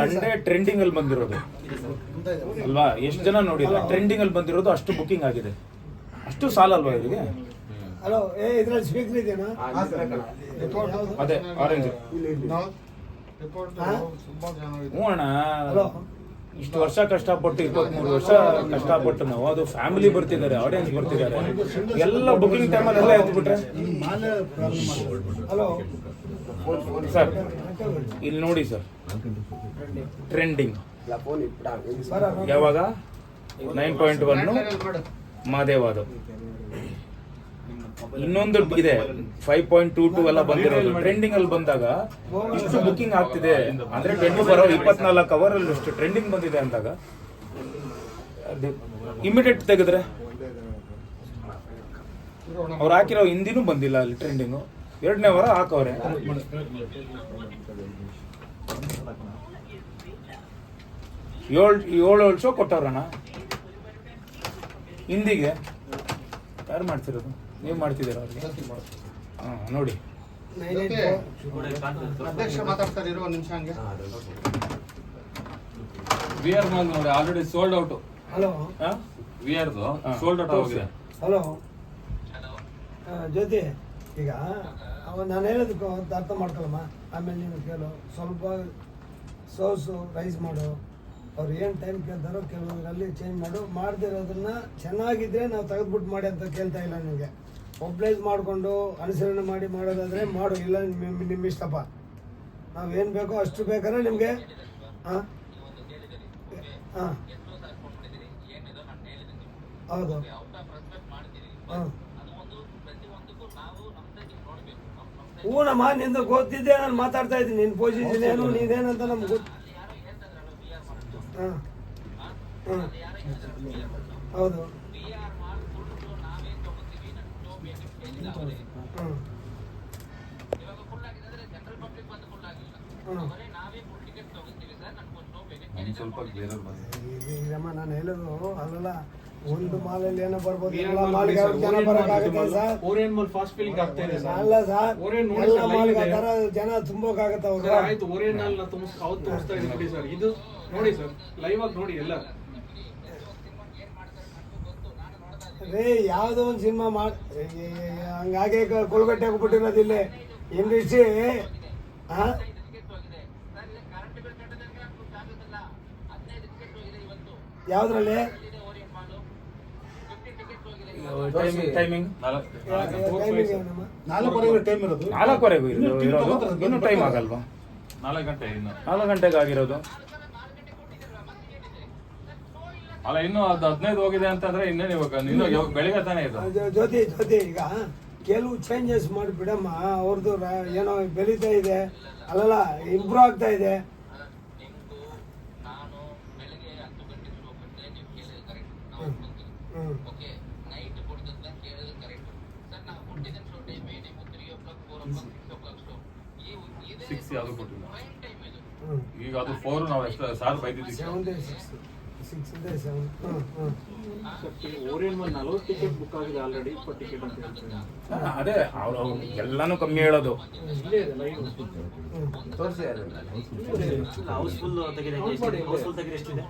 Sunday trending ಅಲ್ಲಿ ಬಂದಿರೋದು. ಅಲ್ವಾ? ಎಷ್ಟು ಜನ ನೋಡಿಲ್ಲ? ಟ್ರೆಂಡಿಂಗ್ ಅಲ್ಲಿ ಬಂದಿರೋದು ಅಷ್ಟು ಬುಕಿಂಗ್ ಆಗಿದೆ. ಅಷ್ಟು ಸಾಲ ಅಲ್ವಾ ಇವರಿಗೆ? ಅದೇ ಆರೆಂಜ್ ಹಾ? ಹ್ಞೂ ಅಣ್ಣ. ಇಷ್ಟು ವರ್ಷ ಕಷ್ಟಪಟ್ಟು ಇಪ್ಪತ್ಮೂರು ವರ್ಷ ಕಷ್ಟಪಟ್ಟು ನಾವು ಅದು ಫ್ಯಾಮಿಲಿ ಬರ್ತಿದ್ದಾರೆ ಆಡಿಯನ್ಸ್ ಬರ್ತಿದ್ದಾರೆ. ಎಲ್ಲ ಬುಕಿಂಗ್ ಟೈಮಲ್ಲಿ ಎಲ್ಲ ಎತ್ಬಿಟ್ರೆ? ಸರ್, ಇಲ್ಲಿ ನೋಡಿ ಸರ್. ಟ್ರೆಂಡಿಂಗ್ ಯಾವಾಗ? ನೈನ್ ಪಾಯಿಂಟ್ ಒನ್ ಮಾದೇವಾದ. ಇನ್ನೊಂದು ಇದೆ ಫೈವ್ ಪಾಯಿಂಟ್ ಟೂ ಟೂ ಎಲ್ಲ ಬಂದಿರೋದು. ಟ್ರೆಂಡಿಂಗ್ ಅಲ್ಲಿ ಬಂದಾಗ ಇಷ್ಟು ಬುಕಿಂಗ್ ಆಗ್ತಿದೆ. ಅಂದ್ರೆ ಟ್ವೆಂಟಿ ಬರೋ ಇಪ್ಪತ್ನಾಲ್ಕು ಅವರ್ ಅಲ್ಲಿ ಇಷ್ಟು ಟ್ರೆಂಡಿಂಗ್ ಬಂದಿದೆ ಅಂದಾಗ ಇಮಿಡಿಯೇಟ್ ತೆಗೆದ್ರೆ. ಅವ್ರು ಹಾಕಿರೋ ಹಿಂದಿನೂ ಬಂದಿಲ್ಲ ಅಲ್ಲಿ ಟ್ರೆಂಡಿಂಗು ಎರಡನೇ ವಾರ ಹಾಕವ್ರೆ. ಏಳು ಏಳು ಏಳು ಶೋ ಕೊಟ್ಟವ್ರಣ್ಣ. ಹಿಂದಿಗೆ. ಯಾರು ಮಾಡ್ತಿರೋದು? ನೀವು ಮಾಡ್ತಿದ್ದೀರ ಅವ್ರಿಗೆ? ಹಾಂ ನೋಡಿ. ಅಧ್ಯಕ್ಷ ಮಾತಾಡ್ತಾರೆ ಇರುವ ನಿಮಿಷ ಹಂಗೆ. ವಿ ಆರ್ ನೋಡಿ ಆಲ್ರೆಡಿ ಸೋಲ್ಡ್ ಔಟ್ ಹಲೋ ಹಾಂ? ವಿ ಆರ್ ಹಾ. ಸೋಲ್ಡ್ ಔಟ್ ಆಗಿದೆ. ಹಲೋ ಜೊತೆ ಜ್ಯೋತಿ ಈಗ ಅವ ನಾನು ಹೇಳೋದಕ್ಕೆ ಅಂತ ಅರ್ಥ ಮಾಡ್ಕೊಳಮ್ಮ. ಆಮೇಲೆ ನೀನು ಕೇಳು. ಸ್ವಲ್ಪ ಸೋಸು ರೈಸ್ ಮಾಡು. ಅವ್ರು ಏನು ಟೈಮ್ ಕೇಳ್ತಾರೋ ಕೆಲವರಲ್ಲಿ ಚೇಂಜ್ ಮಾಡು. ಮಾಡ್ದಿರೋದನ್ನ ಚೆನ್ನಾಗಿದ್ರೆ ನಾವು ತೆಗೆದ್ಬಿಟ್ಟು ಮಾಡಿ ಅಂತ ಕೇಳ್ತಾ ಇಲ್ಲ ನಿಮಗೆ ಒಬ್ಲೈಸ್ ಮಾಡಿಕೊಂಡು ಅನುಸರಣೆ ಮಾಡಿ ಮಾಡೋದಾದ್ರೆ ಮಾಡು. ಇಲ್ಲ ನಿಮ್ಮ ನಿಮ್ಮ ಇಷ್ಟಪ್ಪ. ನಾವು ಏನು ಬೇಕೋ ಅಷ್ಟು ಬೇಕಾದ್ರೆ ನಿಮಗೆ ಹಾಂ. ಹಾಂ ಹೌದು ಹಾಂ. ಹೂನಮ್ಮ ನಿಂದು ಗೊತ್ತಿದ್ದೆ ನಾನು ಮಾತಾಡ್ತಾ ಇದ್ದೀನಿ. ನಿನ್ನ ಪೊಸಿಷನ್ ಏನು ನೀನೇನಂತ ನಮ್ಗೆ ಗೊತ್ತು ಹಾಂ ಹಾಂ ಹೌದು. ಹ್ಞೂ ಹ್ಞೂ ನಮ್ಗೆ ಸ್ವಲ್ಪ ನಾನು ಹೇಳೋದು ಅಲ್ಲಲ್ಲ. ಒಂದು ಮಾಲಲ್ಲಿ ಏನೋ ಬರ್ಬೋದು? ಎಲ್ಲ ಮಾಲ್ಗೆ ಜನ ಬರೋಕ್ಕಾಗುತ್ತೆ sir? Orion mall fast feeling ಆಗ್ತಾ ಇದೆ ಸರ್. ಅಲ್ಲ ಸರ್ ಓರಿಯನ್ ನೋಡಿ ಎಲ್ಲ ಮಾಲ್ಗೆ ಆ. ಥರ ಜನ ತುಂಬೋಕ್ಕಾಗತ್ತ ಸರ್ ಅವ್ರು ಆಯ್ತು ಓರಿಯನ್ ಮಾಲ್ ನಾ ತುಂಬ ಅವತ್ತು ತೋರಿಸ್ತಾ ಇದ್ದೀನಿ ನೋಡಿ ಸರ್. ಇದು ನೋಡಿ ಸರ್ ಲೈವ್ ಆಗಿ ನೋಡಿ ಎಲ್ಲ. ರೇ ಯಾವುದೋ ಒಂದು ಸಿನಿಮಾ ಮಾಡಿ ಹಂಗಾಗೆ ಕೋಲ್ಗಟ್ಟೆ ಹೋಗ್ಬಿಟ್ಟಿರೋದು ಇಲ್ಲಿ. ಇಂಡಸ್ಟ್ರಿ ಹಾಂ ಯಾವುದ್ರಲ್ಲಿ? ಟೈಮಿಂಗ್ ನಾಲ್ಕುವರೆಗೆ ಟೈಮ್ ಇರೋದು? ನಾಲ್ಕುವರೆಗೂ ಇರೋದು ಇನ್ನೂ ಟೈಮ್ ಆಗಲ್ವಾ? ನಾಲ್ಕು ಗಂಟೆ ಇನ್ನು. ನಾಲ್ಕು ಗಂಟೆಗೆ ಆಗಿರೋದು. ಅಲ್ಲ ಇನ್ನು ಅದು ಹದಿನೈದು ಹೋಗಿದೆ ಅಂತಂದ್ರೆ ಇನ್ನೇನು ಇವಾಗ? ಇನ್ನು ಇವಾಗ ಬೆಳಿಗ್ಗೆ ತಾನೇ ಇದು? ಜೊ- ಜ್ಯೋತಿ ಜ್ಯೋತಿ ಈಗ ಕೆಲವು ಚೇಂಜಸ್ ಮಾಡಿ ಬಿಡಮ್ಮ. ಅವ್ರದ್ದು ಏನೋ ಬೆಳೀತಾ ಇದೆ. ಅಲ್ಲಲ್ಲ ಇಂಪ್ರೂವ್ ಆಗ್ತಾ ಇದೆ. ಹ್ಮ್. ಸಿಕ್ಸ್ ಯಾವುದು ಕೊಟ್ಟಿಲ್ಲ. ಈಗ ಅದು ಫೋರ್ ನಾವು ಎಷ್ಟು ಸಾರ್ ಬೈದಿದ್ದೀವಿ. ಅದೇ ಅವ್ರು ಎಲ್ಲಾನು ಕಮ್ಮಿ ಹೇಳೋದು. ಹೌಸ್ಫುಲ್ ತೆಗೆದ ತೆಗೆದ ಎಷ್ಟಿದೆ